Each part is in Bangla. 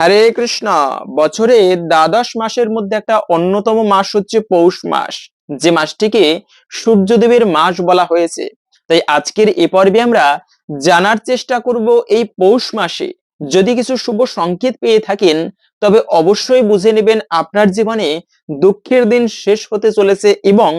হরে কৃষ্ণ। বছরে দ্বাদশ মাসের মধ্যে একটা অন্যতম মাস হচ্ছে পৌষ মাস। যে মাসটিকে সূর্যদেবের মাস বলা হয়েছে। তাই আজকের এ পর্বে আমরা জানার চেষ্টা করব এই পৌষ মাসে। যদি কিছু শুভ সংকেত পেয়ে থাকেন, তবে অবশ্যই বুঝে নেবেন আপনার জীবনে দুঃখের দিন শেষ হতে চলেছে এবং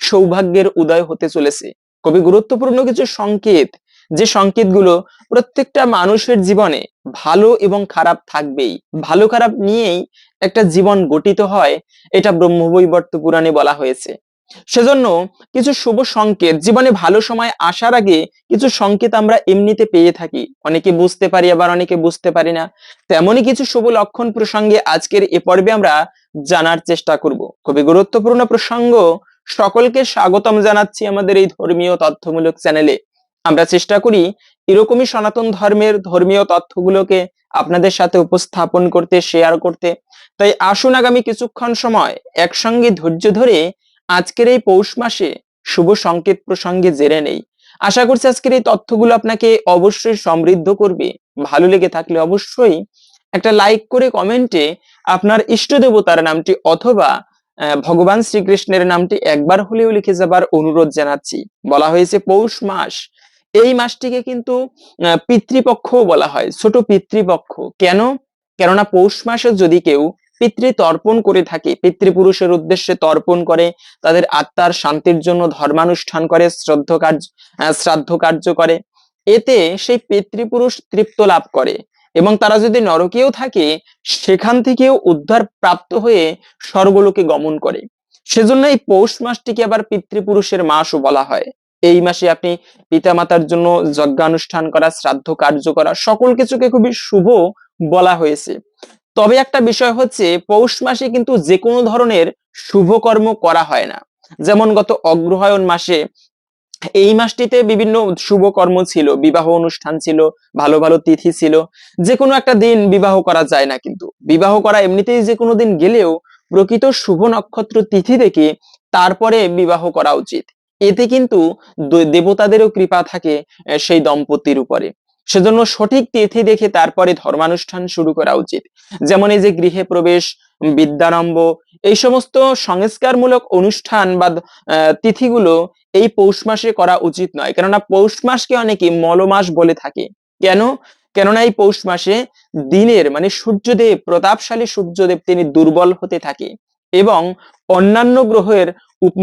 সৌভাগ্যের উদয় হতে চলেছে। কবি গুরুত্বপূর্ণ কিছু সংকেত যে সংকেতগুলো প্রত্যেকটা মানুষের জীবনে ভালো এবং খারাপ থাকবেই। ভালো খারাপ নিয়েই একটা জীবন গঠিত হয়, এটা ব্রহ্মবৈবর্ত পুরাণে বলা হয়েছে। সেজন্য কিছু শুভ সংকেত, জীবনে ভালো সময় আসার আগে কিছু সংকেত আমরা এমনিতে পেয়ে থাকি। অনেকে বুঝতে পারি, আবার অনেকে বুঝতে পারি না। তেমনই কিছু শুভ লক্ষণ প্রসঙ্গে আজকের এ পর্বে আমরা জানার চেষ্টা করব। খুবই গুরুত্বপূর্ণ প্রসঙ্গ। সকলকে স্বাগতম জানাচ্ছি আমাদের এই ধর্মীয় তথ্যমূলক চ্যানেলে। আমরা চেষ্টা করি এরকমই সনাতন ধর্মের ধর্মীয় তথ্যগুলোকে আপনাদের সাথে উপস্থাপন করতে শেয়ার করতে। তাই আসুন আগামী কিছুক্ষণ সময় একসঙ্গে ধৈর্য ধরে আজকের এই পৌষ মাসে শুভ সংকেত প্রসঙ্গে জেনে নেই। আশা করছি আজকের এই তথ্যগুলো আপনাকে অবশ্যই সমৃদ্ধ করবে। ভালো লেগে থাকলে অবশ্যই একটা লাইক করে কমেন্টে আপনার ইষ্ট দেবতার নামটি অথবা ভগবান শ্রীকৃষ্ণের নামটি একবার হলেও লিখে যাবার অনুরোধ জানাচ্ছি। বলা হয়েছে পৌষ মাস এই মাসটিকে কিন্তু আহ, পিতৃপক্ষও বলা হয় ছোট পিতৃপক্ষ। কেন? কেননা পৌষ মাসে যদি কেউ পিতৃ তর্পণ করে থাকে পিতৃপুরুষের উদ্দেশ্যে তর্পণ করে তাদের আত্মার শান্তির জন্য ধর্মানুষ্ঠান করে শ্রদ্ধ কার্য শ্রাদ্ধ কার্য করে এতে সেই পিতৃপুরুষ তৃপ্ত লাভ করে এবং তারা যদি নরকেও থাকে সেখান থেকেও উদ্ধার প্রাপ্ত হয়ে স্বর্গলোকে গমন করে। সেজন্য এই পৌষ মাসটিকে আবার পিতৃপুরুষের মাসও বলা হয়। এই মাসে আপনি পিতামাতার জন্য যজ্ঞানুষ্ঠান করা, শ্রাদ্ধ কার্য করা, সকল কিছুকে খুবই শুভ বলা হয়েছে। তবে একটা বিষয় হচ্ছে, পৌষ মাসে কিন্তু যে কোনো ধরনের শুভ কর্ম করা হয় না। যেমন গত অগ্রহায়ণ মাসে, এই মাসটিতে বিভিন্ন শুভ কর্ম ছিল, বিবাহ অনুষ্ঠান ছিল, ভালো ভালো তিথি ছিল। যে কোনো একটা দিন বিবাহ করা যায় না কিন্তু। বিবাহ করা এমনিতেই যে কোনো দিন গেলেও প্রকৃত শুভ নক্ষত্র তিথি দেখে তারপরে বিবাহ করা উচিত। এতে কিন্তু দেবতাদেরও কৃপা থাকে সেই দম্পতির উপরে। সেজন্য সঠিক তিথি দেখে তারপরে ধর্মানুষ্ঠান শুরু করা উচিত। যেমন এই যে গৃহে প্রবেশ, বিদ্যারম্ভ, এই সমস্ত সংস্কারমূলক অনুষ্ঠান বা তিথিগুলো এই পৌষ মাসে করা উচিত নয়। কেননা পৌষ মাসকে অনেকে মলমাস বলে থাকে। কেন? কেননা এই পৌষ মাসে দিনের মানে সূর্যদেব, প্রতাপশালী সূর্যদেব তিনি দুর্বল হতে থাকে। এবং অন্যান্য গ্রহের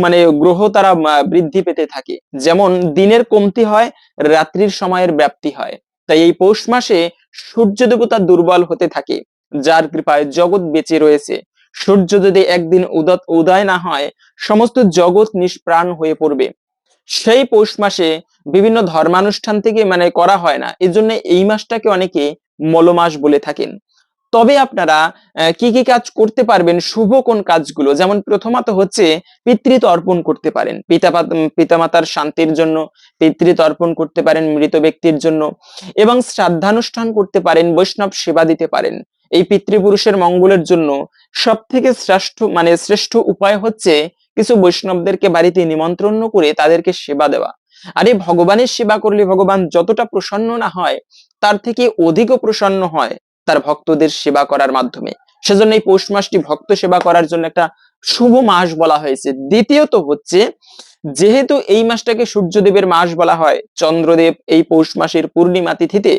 মানে গ্রহ তারা বৃদ্ধি পেতে থাকে। যেমন দিনের কমতি হয়, রাত্রির সময়ের ব্যাপ্তি হয়। তাই এই পৌষ মাসে সূর্য দেবতা দুর্বল হতে থাকে, যার কৃপায় জগৎ বেঁচে রয়েছে। সূর্য যদি একদিন উদত, উদয় না হয়, সমস্ত জগৎ নিষ্প্রাণ হয়ে পড়বে। সেই পৌষ মাসে বিভিন্ন ধর্মানুষ্ঠান থেকে মানে করা হয় না। এজন্য এই মাসটাকে অনেকে মলমাস বলে থাকেন। তবে আপনারা কি কি কাজ করতে পারবেন, শুভ কোন কাজগুলো? যেমন প্রথমত হচ্ছে পিতৃ অর্পণ করতে পারেন। পিতা পিতামাতার শান্তির জন্য পিতৃ অর্পণ করতে পারেন মৃত ব্যক্তির জন্য এবং শ্রাদ্ধানুষ্ঠান করতে পারেন, বৈষ্ণব সেবা দিতে পারেন। এই পিতৃপুরুষের মঙ্গলের জন্য সব থেকে শ্রেষ্ঠ মানে শ্রেষ্ঠ উপায় হচ্ছে কিছু বৈষ্ণবদেরকে বাড়িতে নিমন্ত্রণ করে তাদেরকে সেবা দেওয়া। আরে ভগবানের সেবা করলে ভগবান যতটা প্রসন্ন না হয়, তার থেকে অধিকও প্রসন্ন হয়। তার ভক্তদের সেবা করার মাধ্যমে। সেজন্য এই পৌষ মাসটি ভক্ত সেবা করার জন্য একটা শুভ মাস বলা হয়েছে। দ্বিতীয়ত হচ্ছে যেহেতু এই মাসটাকে সূর্যদেবের মাস বলা হয় চন্দ্রদেব এই পৌষ মাসের পূর্ণিমা তিথিতে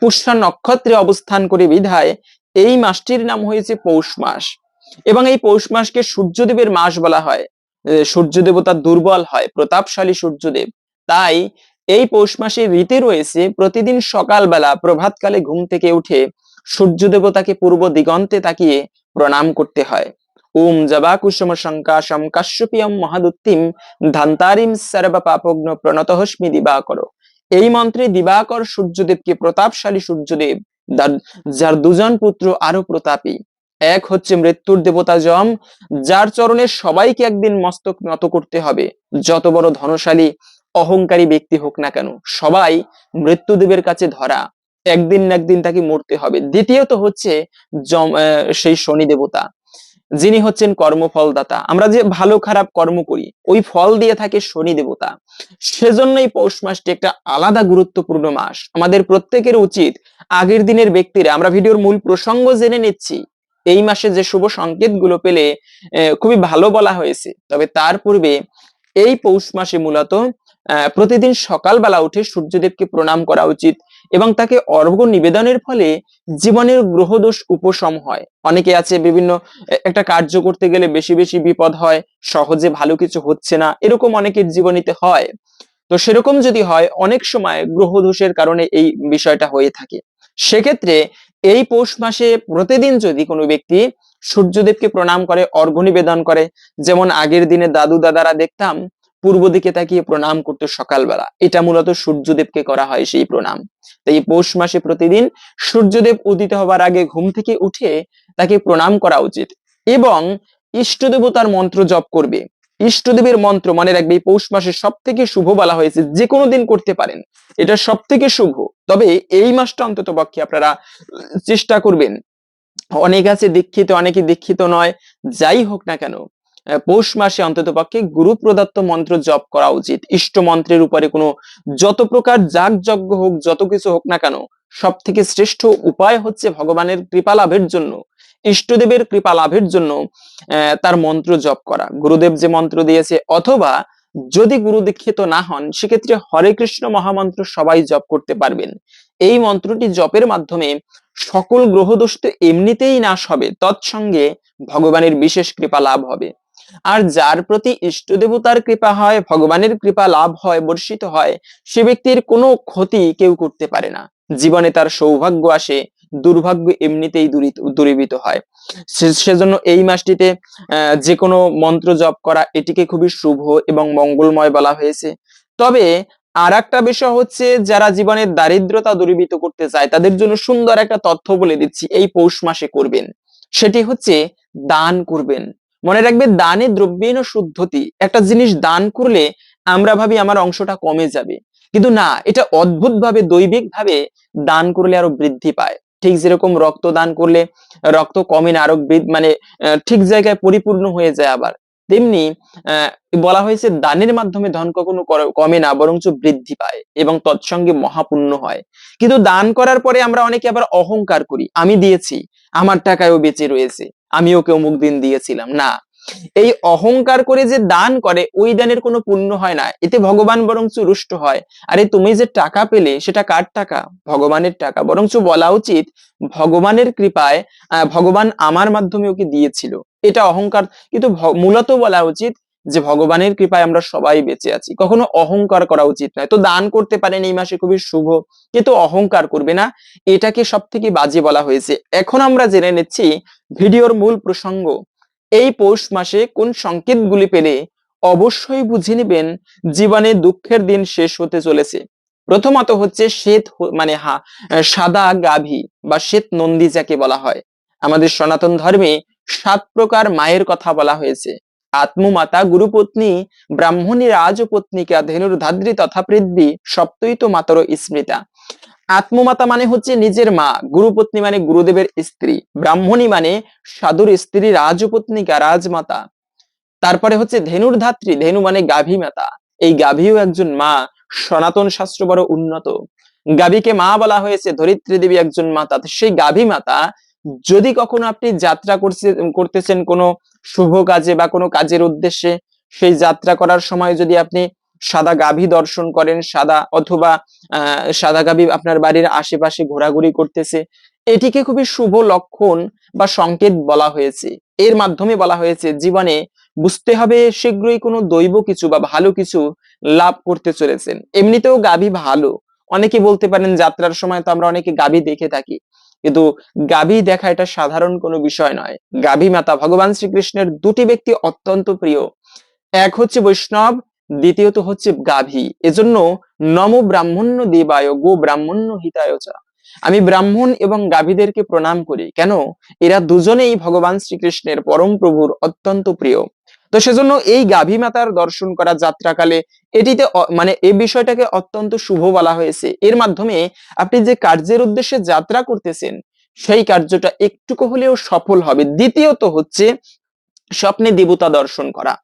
পুষ্যা নক্ষত্রে অবস্থান করে বিধায় এই মাসটির নাম হয়েছে পৌষ মাস। এবং এই পৌষ মাসকে সূর্যদেবের মাস বলা হয়। আহ, সূর্য দেবতা দুর্বল হয় প্রতাপশালী সূর্যদেব। তাই এই পৌষ মাসে রীতি রয়েছে, প্রতিদিন সকালবেলা প্রভাতকালে ঘুম থেকে উঠে সূর্য দেবতাকে পূর্ব দিগন্তে তাকিয়ে প্রণাম করতে হয়। ওম জবা কুসুম শঙ্কাশম কাশ্যপিয়ম মহাদুত্তিম ধান্তারিম সর্ব পাপগ্ন প্রণতহস্মি দিবাকর। এই মন্ত্রে দিবাকর সূর্যদেবকে প্রতাপশালী সূর্যদেব, যার- দুজন পুত্র আরও প্রতাপী। এক হচ্ছে মৃত্যুর দেবতা যম, যার চরণে সবাইকে একদিন মস্তক নত করতে হবে। যত বড় ধনশালী অহংকারী ব্যক্তি হোক না কেন, সবাই মৃত্যুদেবের কাছে ধরা, একদিন না একদিন তাকে মরতে হবে। দ্বিতীয়ত হচ্ছে সেই শনি দেবতা, যিনি হচ্ছেন কর্মফলদাতা। আমরা যে ভালো খারাপ কর্ম করি, ওই ফল দিয়ে থাকে শনি দেবতা। সেজন্য এই পৌষ মাসটি একটা আলাদা গুরুত্বপূর্ণ মাস। আমাদের প্রত্যেকের উচিত আগের দিনের ব্যক্তিরা, আমরা ভিডিওর মূল প্রসঙ্গ জেনে নিচ্ছি, এই মাসে যে শুভ সংকেতগুলো পেলে খুবই ভালো বলা হয়েছে। তবে তার পূর্বে এই পৌষ মাসে মূলত প্রতিদিন সকালবেলা উঠে সূর্যদেবকে প্রণাম করা উচিত এবং তাকে অর্ঘ্য নিবেদনের ফলে জীবনের গ্রহদোষ উপশম হয়। অনেকে আছে বিভিন্ন একটা কার্য করতে গেলে বেশি বেশি বিপদ হয়, সহজে ভালো কিছু হচ্ছে না, এরকম অনেকের জীবনীতে হয়। তো সেরকম যদি হয়, অনেক সময় গ্রহদোষের কারণে এই বিষয়টা হয়ে থাকে। সেক্ষেত্রে এই পৌষ মাসে প্রতিদিন যদি কোনো ব্যক্তি সূর্যদেবকে প্রণাম করে, অর্ঘ্য নিবেদন করে, যেমন আগের দিনে দাদু দাদারা দেখতাম পূর্ব দিকে তাকিয়ে প্রণাম করতো সকালবেলা। এটা মূলত সূর্যদেবকে করা হয় সেই প্রণাম। তাই পৌষ মাসে প্রতিদিন সূর্যদেব উদিত হবার আগে ঘুম থেকে উঠে তাকে প্রণাম করা উচিত এবং ইষ্ট দেবতার মন্ত্র জপ করবে। ইষ্টদেবের মন্ত্র মনে রাখবে, এই পৌষ মাসে সব থেকে শুভ বলা হয়েছে যে কোনো দিন করতে পারেন। এটা সব থেকে শুভ। তবে এই মাসটা অন্তত পক্ষে আপনারা চেষ্টা করবেন। অনেক আছে দীক্ষিত, অনেকে দীক্ষিত নয়, যাই হোক না কেন। পৌষ মাসে অন্তত পক্ষে গুরু প্রদত্ত মন্ত্র জপ করা উচিত। ইষ্ট মন্ত্রের উপরে কোনো যত প্রকার যাগ যজ্ঞ হোক, যত কিছু হোক না কেন সব থেকে শ্রেষ্ঠ উপায় হচ্ছে ভগবানের কৃপা লাভের জন্য। ইষ্টদেবের কৃপা লাভের জন্য তার মন্ত্র জপ করা। গুরুদেব যে মন্ত্র দিয়েছে, অথবা যদি গুরু দীক্ষিত না হন, সেক্ষেত্রে হরে কৃষ্ণ মহামন্ত্র সবাই জপ করতে পারবেন। এই মন্ত্রটি জপের মাধ্যমে সকল গ্রহদোষ তো এমনিতেই নাশ হবে, তৎসঙ্গে ভগবানের বিশেষ কৃপা লাভ হবে। আর যার প্রতি ইষ্ট দেবতার কৃপা হয়, ভগবানের কৃপা লাভ হয়, বর্ষিত হয়, সে ব্যক্তির কোনো ক্ষতি কেউ করতে পারে না। জীবনে তার সৌভাগ্য আসে, দুর্ভাগ্য এমনিতেই দূরীভূত হয়। সেজন্য এই মাসটিতে যে কোনো মন্ত্র জপ করা এটিকে খুবই শুভ এবং মঙ্গলময় বলা হয়েছে। তবে আর একটা বিষয় হচ্ছে, যারা জীবনের দারিদ্রতা দূরীভূত করতে চায়, তাদের জন্য সুন্দর একটা তথ্য বলে দিচ্ছি, এই পৌষ মাসে করবেন। সেটি হচ্ছে, দান করবেন। মনে রাখবে দানে দ্রব্যেন শুদ্ধতি। একটা জিনিস দান করলে আমরা ভাবি আমার অংশটা কমে যাবে। কিন্তু না, এটা অদ্ভুত ভাবে দৈবিক ভাবে দান করলে আরও বৃদ্ধি পায়। ঠিক যেরকম রক্ত দান করলে রক্ত কমে না, আরও মানে ঠিক জায়গায় পরিপূর্ণ হয়ে যায় আবার। তেমনি বলা হয়েছে দানের মাধ্যমে ধন কখনো কমে না, বরঞ্চ বৃদ্ধি পায় এবং তৎসঙ্গে মহাপুণ্য হয়। কিন্তু দান করার পরে আমরা অনেকে আবার অহংকার করি। আমি দিয়েছি, আমার টাকায়ও বেঁচে রয়েছে। আমি ওকে অমুক দিন দিয়েছিলাম। না, এই অহংকার করে যে দান করে, ওই দানের কোনো পুণ্য হয় না। এতে ভগবান বরঞ্চ রুষ্ট হয়। আরে, তুমি যে টাকা পেলে, সেটা কার টাকা? ভগবানের টাকা। বরঞ্চ বলা উচিত, ভগবানের কৃপায় ভগবান আমার মাধ্যমে ওকে দিয়েছিল? এটা অহংকার। কিন্তু মূলত বলা উচিত যে ভগবানের কৃপায় আমরা সবাই বেঁচে আছি। কখনো অহংকার করা উচিত নয়। তো দান করতে পারেন এই মাসে খুবই শুভ। কিন্তু অহংকার করবে না। এটাকে সব থেকে বাজে বলা হয়েছে। এখন আমরা জেনে নিচ্ছি ভিডিওর মূল প্রসঙ্গ। এই পৌষ মাসে কোন সংকেতগুলি পেলে অবশ্যই বুঝে নেবেন জীবনে দুঃখের দিন শেষ হতে চলেছে। প্রথমত হচ্ছে শ্বেত মানে হা, সাদা গাভী বা শ্বেত নন্দী যাকে বলা হয়। আমাদের সনাতন ধর্মে সাত প্রকার মায়ের কথা বলা হয়েছে। আত্মমাতা গুরুপত্নী, ব্রাহ্মণী রাজপত্নিকা ধেনুর ধাদ্রি তথা পৃথ্বী সপ্তই তো মাতর স্মৃতা। আত্মমাতা মানে হচ্ছে নিজের মা, গুরুপত্নী মানে গুরুদেবের স্ত্রী, ব্রাহ্মণী মানে সাধুর স্ত্রী রাজপত্নিকা রাজমাতা। তারপরে হচ্ছে ধেনুর ধাত্রী, ধেনু মানে গাভী মাতা এই গাভীও একজন মা, সনাতন শাস্ত্র বড় উন্নত। গাভীকে মা বলা হয়েছে, ধরিত্রী দেবী একজন মাতা। সেই গাভী মাতা যদি কখনো আপনি যাত্রা করছে, করতেছেন কোনো শুভ কাজে বা কোনো কাজের উদ্দেশ্যে সেই যাত্রা করার সময় যদি আপনি সাদা গাভী দর্শন করেন, সাদা অথবা সাদা গাভী আপনার বাড়ির আশেপাশে ঘোরাঘুরি করতেছে, এটিকে খুবই শুভ লক্ষণ বা সংকেত বলা হয়েছে। এর মাধ্যমে বলা হয়েছে, জীবনে বুঝতে হবে শীঘ্রই কোনো দৈব কিছু বা ভালো কিছু লাভ করতে চলেছেন। এমনিতেও গাভী ভালো। অনেকে বলতে পারেন যাত্রার সময় তো আমরা অনেকে গাভী দেখে থাকি। কিন্তু গাভী দেখা এটা সাধারণ কোনো বিষয় নয়। গাভী মাতা ভগবান শ্রীকৃষ্ণের দুটি ব্যক্তি অত্যন্ত প্রিয়। এক হচ্ছে বৈষ্ণব, দ্বিতীয়ত হচ্ছে গাভী। এজন্য নম ব্রাহ্মণ্য দেবায় গো ব্রাহ্মণ্য হিতায় চা। আমি ব্রাহ্মণ এবং গাভীদেরকে প্রণাম করি। কেন? এরা দুজনেই ভগবান শ্রীকৃষ্ণের পরম প্রভুর অত্যন্ত প্রিয়। তো সেজন্য এই গাভী মাতার দর্শন করা যাত্রাকালে এটিতে মানে এই বিষয়টাকে অত্যন্ত শুভ বলা হয়েছে। এর মাধ্যমে আপনি যে কার্যের উদ্দেশ্যে যাত্রা করতেছেন, সেই কার্যটা একটুকু হলেও সফল হবে। দ্বিতীয়ত হচ্ছে স্বপ্নে দেবতা দর্শন করা।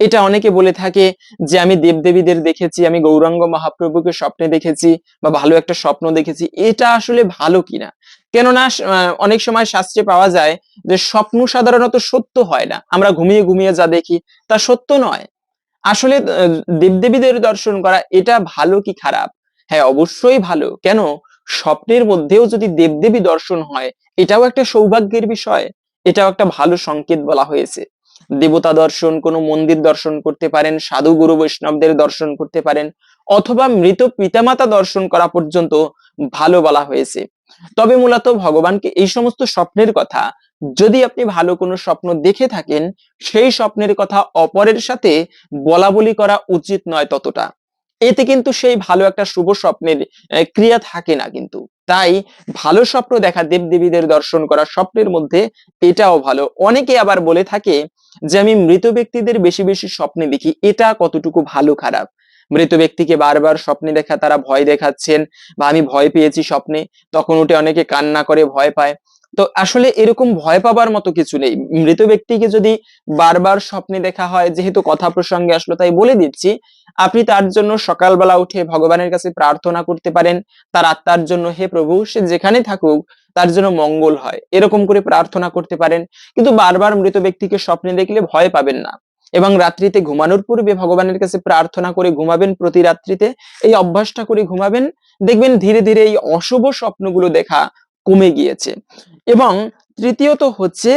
এটা অনেকে বলে থাকে যে, আমি দেবদেবীদের দেখেছি, আমি গৌরাঙ্গ মহাপ্রভুকে স্বপ্নে দেখেছি বা ভালো একটা স্বপ্ন দেখেছি। এটা আসলে ভালো কিনা? কেননা অনেক সময় শাস্ত্রে পাওয়া যায় যে স্বপ্ন সাধারণত সত্য হয় না। আমরা ঘুমিয়ে ঘুমিয়ে যা দেখি তা সত্য নয়। আসলে দেবদেবীদের দর্শন করা এটা ভালো কি খারাপ? হ্যাঁ অবশ্যই ভালো। কেন? স্বপ্নের মধ্যেও যদি দেবদেবী দর্শন হয়, এটাও একটা সৌভাগ্যের বিষয়। এটাও একটা ভালো সংকেত বলা হয়েছে। দেবতা দর্শন, কোনো মন্দির দর্শন করতে পারেন, সাধু গুরু বৈষ্ণবদের দর্শন করতে পারেন, অথবা মৃত পিতামাতা দর্শন করা পর্যন্ত ভালো বলা হয়েছে। তবে মূলত ভগবানকে এই সমস্ত স্বপ্নের কথা, যদি আপনি ভালো কোনো স্বপ্ন দেখে থাকেন, সেই স্বপ্নের কথা অপরের সাথে বলা বলি করা উচিত নয় ততটা। এতে কিন্তু সেই ভালো একটা শুভ স্বপ্নের ক্রিয়া থাকে না কিন্তু। তাই ভালো স্বপ্ন দেখা দেবদেবীদের দর্শন করা স্বপ্নের মধ্যে এটাও ভালো। অনেকে আবার বলে থাকে যে, আমি মৃত ব্যক্তিদের বেশি বেশি স্বপ্নে দেখি, এটা কতটুকু ভালো খারাপ? মৃত ব্যক্তিকে বারবার স্বপ্নে দেখা, তারা ভয় দেখাচ্ছেন বা আমি ভয় পেয়েছি স্বপ্নে। তখন উঠে অনেকে কান্না করে, ভয় পায়। তো আসলে এরকম ভয় পাবার মতো কিছু নেই। মৃত ব্যক্তিকে যদি বারবার স্বপ্নে দেখা হয়, যেহেতু কথা প্রসঙ্গে আসলো, তাই বলে দিচ্ছি, আপনি তার জন্য সকালবেলা উঠে ভগবানের কাছে প্রার্থনা করতে পারেন। তার আত্মার জন্য, হে প্রভু, সে যেখানে থাকুক, তার জন্য মঙ্গল হয়। এরকম করে প্রার্থনা করতে পারেন। কিন্তু বারবার মৃত ব্যক্তিকে স্বপ্নে দেখলে ভয় পাবেন না। এবং রাত্রিতে ঘুমানোর পূর্বে ভগবানের কাছে প্রার্থনা করে ঘুমাবেন, প্রতি রাত্রিতে এই অভ্যাসটা করে ঘুমাবেন, দেখবেন ধীরে ধীরে এই অশুভ স্বপ্নগুলো দেখা কমে গিয়েছে। এবং তৃতীয়ত হচ্ছে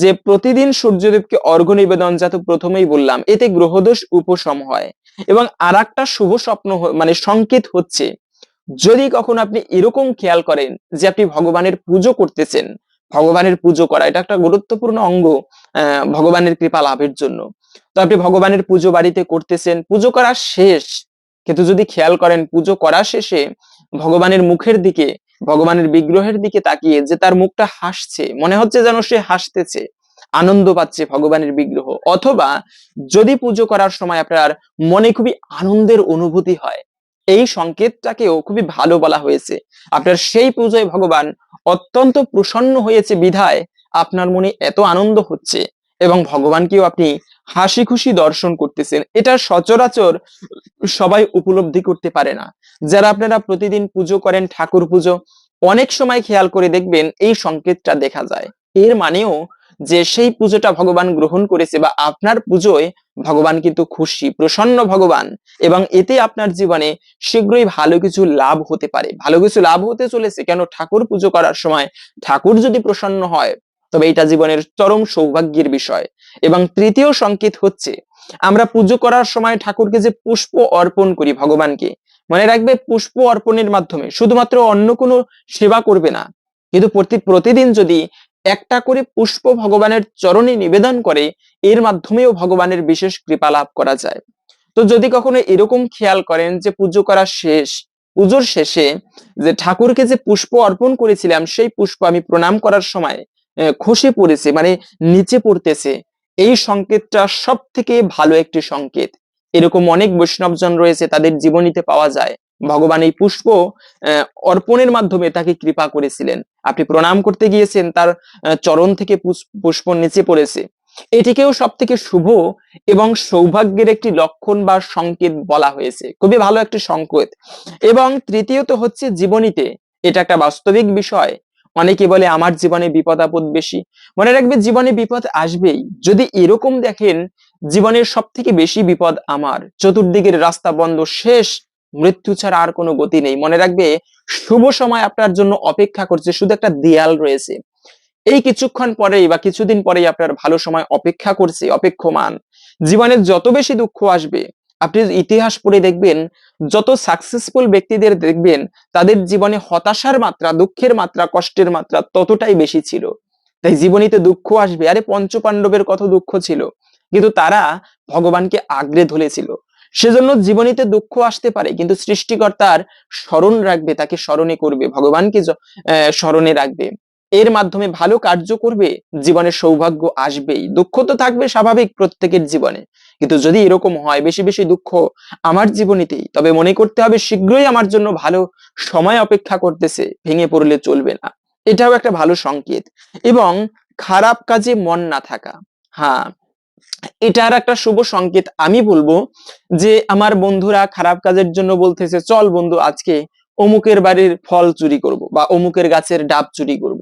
যে প্রতিদিন সূর্যদেবকে অর্ঘ্য নিবেদন, যা তো প্রথমেই বললাম, এতে গ্রহদোষ উপশম হয়। এবং আর একটা শুভ স্বপ্ন মানে সংকেত হচ্ছে, যদি কখনো আপনি এরকম খেয়াল করেন যে আপনি ভগবানের পুজো করতেছেন ভগবানের পুজো করা। এটা একটা গুরুত্বপূর্ণ অঙ্গ ভগবানের কৃপা লাভের জন্য। তো আপনি ভগবানের পুজো বাড়িতে করতেছেন, পুজো করা শেষ। কিন্তু যদি খেয়াল করেন, পুজো করা শেষে ভগবানের মুখের দিকে, ভগবানের বিগ্রহের দিকে তাকিয়ে যে তার মুখটা হাসছে, মনে হচ্ছে যেন সে হাসতেছে, আনন্দ পাচ্ছে ভগবানের বিগ্রহ। অথবা যদি পুজো করার সময় আপনার মনে খুবই আনন্দের অনুভূতি হয় এই সংকেতটাকেও খুবই ভালো বলা হয়েছে। আপনার সেই পুজোয় ভগবান অত্যন্ত প্রসন্ন হয়েছে বিধায় আপনার মনে এত আনন্দ হচ্ছে এবং ভগবানকেও আপনি হাসি খুশি দর্শন করতেছেন। এটা সচরাচর সবাই উপলব্ধি করতে পারে না। যারা আপনারা প্রতিদিন পুজো করেন, ঠাকুর পুজো, অনেক সময় খেয়াল করে দেখবেন এই সংকেতটা দেখা যায়। এর মানেও যে সেই পুজোটা ভগবান গ্রহণ করেছে বা আপনার পুজোয় ভগবান কিন্তু খুশি, প্রসন্ন ভগবান এবং এতে আপনার জীবনে শীঘ্রই ভালো কিছু লাভ হতে পারে। ভালো কিছু লাভ হতে চলেছে কেন? ঠাকুর পুজো করার সময় ঠাকুর যদি প্রসন্ন হয়, তবে এটা জীবনের চরম সৌভাগ্যের বিষয়। এবং তৃতীয় সংকেত হচ্ছে, আমরা পুজো করার সময় ঠাকুরকে যে পুষ্প অর্পণ করি ভগবানকে, মনে রাখবে পুষ্প অর্পণের মাধ্যমে শুধুমাত্র অন্য কোনো সেবা করবে না। কিন্তু প্রতি, প্রতিদিন যদি একটা করে পুষ্প ভগবানের চরণে নিবেদন করে, এর মাধ্যমেও ভগবানের বিশেষ কৃপা লাভ করা যায়। তো যদি কখনো এরকম খেয়াল করেন যে পুজো করা শেষ, পুজোর শেষে যে ঠাকুরকে যে পুষ্প অর্পণ করেছিলাম, সেই পুষ্প আমি প্রণাম করার সময় খসে পড়েছে মানে নিচে পড়তেছে। এই সংকেতটা সব থেকে ভালো একটি সংকেত। এরকম অনেক বৈষ্ণবজন রয়েছে, তাদের জীবনীতে পাওয়া যায়। ভগবান এই পুষ্প অর্পণের মাধ্যমে তাকে কৃপা করেছিলেন। আপনি প্রণাম করতে গিয়েছেন, তার চরণ থেকে পুষ- পুষ্প নিচে পড়েছে। এটিকেও সব থেকে শুভ এবং সৌভাগ্যের একটি লক্ষণ বা সংকেত বলা হয়েছে। খুবই ভালো একটি সংকেত। এবং তৃতীয়ত হচ্ছে জীবনীতে, এটা একটা বাস্তবিক বিষয়। অনেকে বলে, আমার জীবনে বিপদ, আপদ বেশি। মনে রাখবে, জীবনে বিপদ আসবেই। যদি এরকম দেখেন, জীবনের সব থেকে বেশি বিপদ আমার। চতুর্দিকের রাস্তা বন্ধ শেষ মৃত্যু ছাড়া আর কোনো গতি নেই। মনে রাখবে, শুভ সময় আপনার জন্য অপেক্ষা করছে, শুধু একটা দেয়াল রয়েছে। এই কিছুক্ষণ পরেই বা কিছুদিন পরেই আপনার ভালো সময় অপেক্ষা করছে, অপেক্ষমান। জীবনে যত বেশি দুঃখ আসবে, আপনি ইতিহাস পড়ে দেখবেন, যত সাকসেসফুল ব্যক্তিদের দেখবেন, তাদের জীবনে হতাশার মাত্রা, দুঃখের মাত্রা, কষ্টের মাত্রা ততটাই বেশি ছিল। তাই জীবনীতে দুঃখ আসবে। আরে, পঞ্চপাণ্ডবের কত দুঃখ ছিল। কিন্তু তারা ভগবানকে আগলে ধরেছিল। সেজন্য জীবনীতে দুঃখ আসতে পারে, কিন্তু সৃষ্টিকর্তার স্মরণ রাখবে, তাকে স্মরণে করবে, ভগবানকে স্মরণে রাখবে। এর মাধ্যমে ভালো কার্য করবে জীবনে সৌভাগ্য আসবেই। দুঃখ তো থাকবে স্বাভাবিক প্রত্যেকের জীবনে, কিন্তু যদি এরকম হয়, বেশি বেশি দুঃখ আমার জীবনীতেই, তবে মনে করতে হবে শীঘ্রই আমার জন্য ভালো সময় অপেক্ষা করতেছে, ভেঙে পড়লে চলবে না। এটাও একটা ভালো সংকেত। এবং খারাপ কাজে মন না থাকা। হ্যাঁ এটার একটা শুভ সংকেত আমি বলব যে আমার বন্ধুরা খারাপ কাজের জন্য বলতেছে, চল বন্ধু, আজকে অমুকের বাড়ির ফল চুরি করব বা অমুকের গাছের ডাব চুরি করব।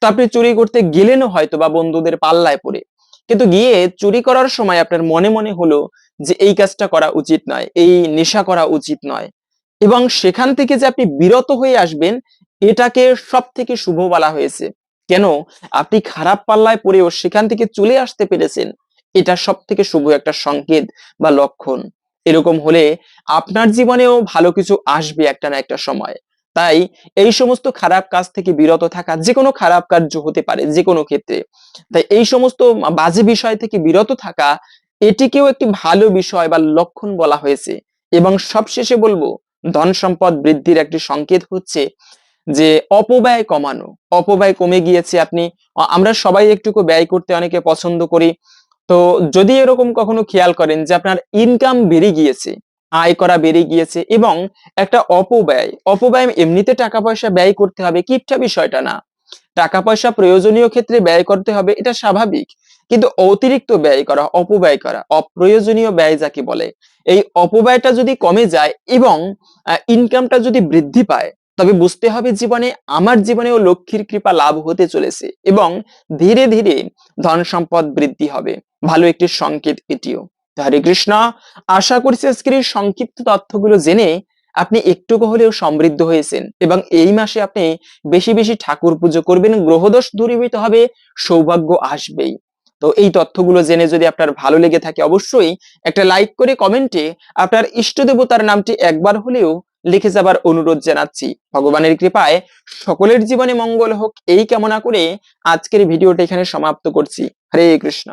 তো আপনি চুরি করতে গেলেনও হয়তো বা বন্ধুদের পাল্লায় পড়ে। কিন্তু গিয়ে চুরি করার সময় আপনার মনে মনে হলো যে এই কাজটা করা উচিত নয়, এই নেশা করা উচিত নয়। এবং সেখান থেকে যে আপনি বিরত হয়ে আসবেন, এটাকে সব থেকে শুভ বলা হয়েছে। কেন? আপনি খারাপ পাল্লায় পড়েও সেখান থেকে চলে আসতে পেরেছেন। এটা সব থেকে শুভ একটা সংকেত বা লক্ষণ। এরকম হলে আপনার জীবনেও ভালো কিছু আসবে একটা না একটা সময়। তাই এই সমস্ত খারাপ কাজ থেকে বিরত থাকা যে কোনো খারাপ কার্য হতে পারে যে কোনো ক্ষেত্রে। তাই এই সমস্ত বাজে বিষয় থেকে বিরত থাকা, এটিকেও একটি ভালো বিষয় বা লক্ষণ বলা হয়েছে। এবং সবশেষে বলব, ধন সম্পদ বৃদ্ধির একটি সংকেত হচ্ছে যে অপব্যয় কমানো। অপব্যয় কমে গিয়েছে, আপনি, আমরা সবাই একটুকু ব্যয় করতে অনেকে পছন্দ করি। তো যদি এরকম কখনো খেয়াল করেন যে আপনার ইনকাম বেড়ে গিয়েছে, আয় করা বেড়ে গিয়েছে এবং একটা অপব্যয় অপব্যয় এমনিতে টাকা পয়সা ব্যয় করতে হবে, কিপটা বিষয়টা না। টাকা পয়সা প্রয়োজনীয় ক্ষেত্রে ব্যয় করতে হবে, এটা স্বাভাবিক। কিন্তু অতিরিক্ত ব্যয় করা, অপব্যয় করা, অপ্রয়োজনীয় ব্যয় যাকে বলে, এই অপব্যয়টা যদি কমে যায় এবং ইনকামটা যদি বৃদ্ধি পায়, তবে বুঝতে হবে জীবনে আমার জীবনেও লক্ষ্মীর কৃপা লাভ হতে চলেছে এবং ধীরে ধীরে ধন সম্পদ বৃদ্ধি হবে। ভালো একটি সংকেত এটিও। হরে কৃষ্ণ, আশা করছি আজকের এই সংক্ষিপ্ত তথ্যগুলো জেনে আপনি একটুকু হলেও সমৃদ্ধ হয়েছেন এবং এই মাসে আপনি বেশি বেশি ঠাকুর পুজো করবেন, গ্রহদোষ দূরীভূত হবে, সৌভাগ্য আসবেই। তো এই তথ্যগুলো জেনে যদি আপনার ভালো লেগে থাকে অবশ্যই একটা লাইক করে কমেন্টে আপনার ইষ্ট দেবতার নামটি একবার হলেও লিখে যাবার অনুরোধ জানাচ্ছি। ভগবানের কৃপায় সকলের জীবনে মঙ্গল হোক, এই কামনা করে আজকের ভিডিওটা এখানে সমাপ্ত করছি। হরে কৃষ্ণ।